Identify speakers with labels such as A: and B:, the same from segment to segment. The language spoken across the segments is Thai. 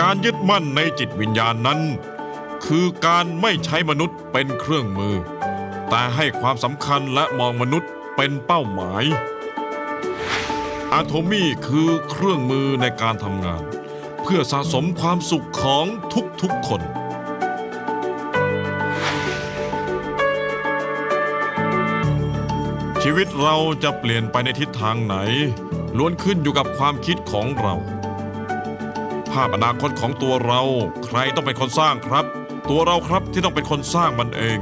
A: การยึดมั่นในจิตวิญญาณนั้น คือการไม่ใช้มนุษย์เป็นเครื่องมือ แต่ให้ความสำคัญและมองมนุษย์เป็นเป้าหมายอาโทมี่คือเครื่องมือในการทำงาน เพื่อสะสมความสุขของทุกๆคนชีวิตเราจะเปลี่ยนไปในทิศทางไหน ล้วนขึ้นอยู่กับความคิดของเรา ภาพอนาคตของตัวเรา ใครต้องเป็นคนสร้างครับ ตัวเราครับที่ต้องเป็นคนสร้างมันเอง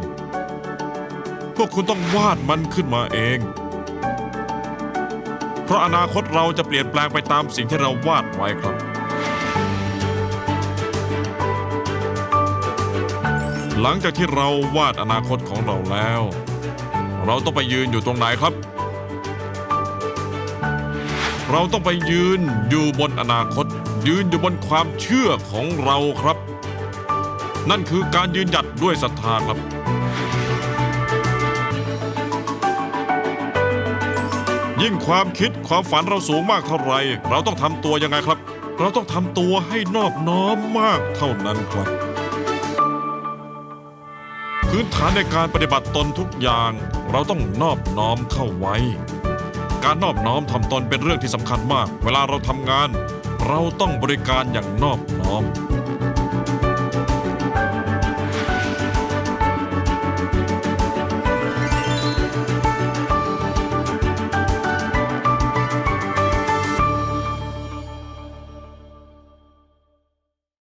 A: พวกคุณต้องวาดมันขึ้นมาเอง เพราะอนาคตเราจะเปลี่ยนแปลงไปตามสิ่งที่เราวาดไว้ครับ หลังจากที่เราวาดอนาคตของเราแล้ว เราต้องไปยืนอยู่ตรงไหนครับ เราต้องไปยืนอยู่บนอนาคต ยืนอยู่บนความเชื่อของเราครับ นั่นคือการยืนหยัดด้วยศรัทธาครับ ยิ่งความคิดความฝันเราสูงมากเท่าไหร่เราต้องทำตัวยังไงครับ เราต้องทำตัวให้นอบน้อมมากเท่านั้นครับ พื้นฐานในการปฏิบัติตนทุกอย่าง เราต้องนอบน้อมเข้าไว้ การนอบน้อมทำตนเป็นเรื่องที่สำคัญมาก เวลาเราทำงาน เราต้องบริการอย่างนอบน้อม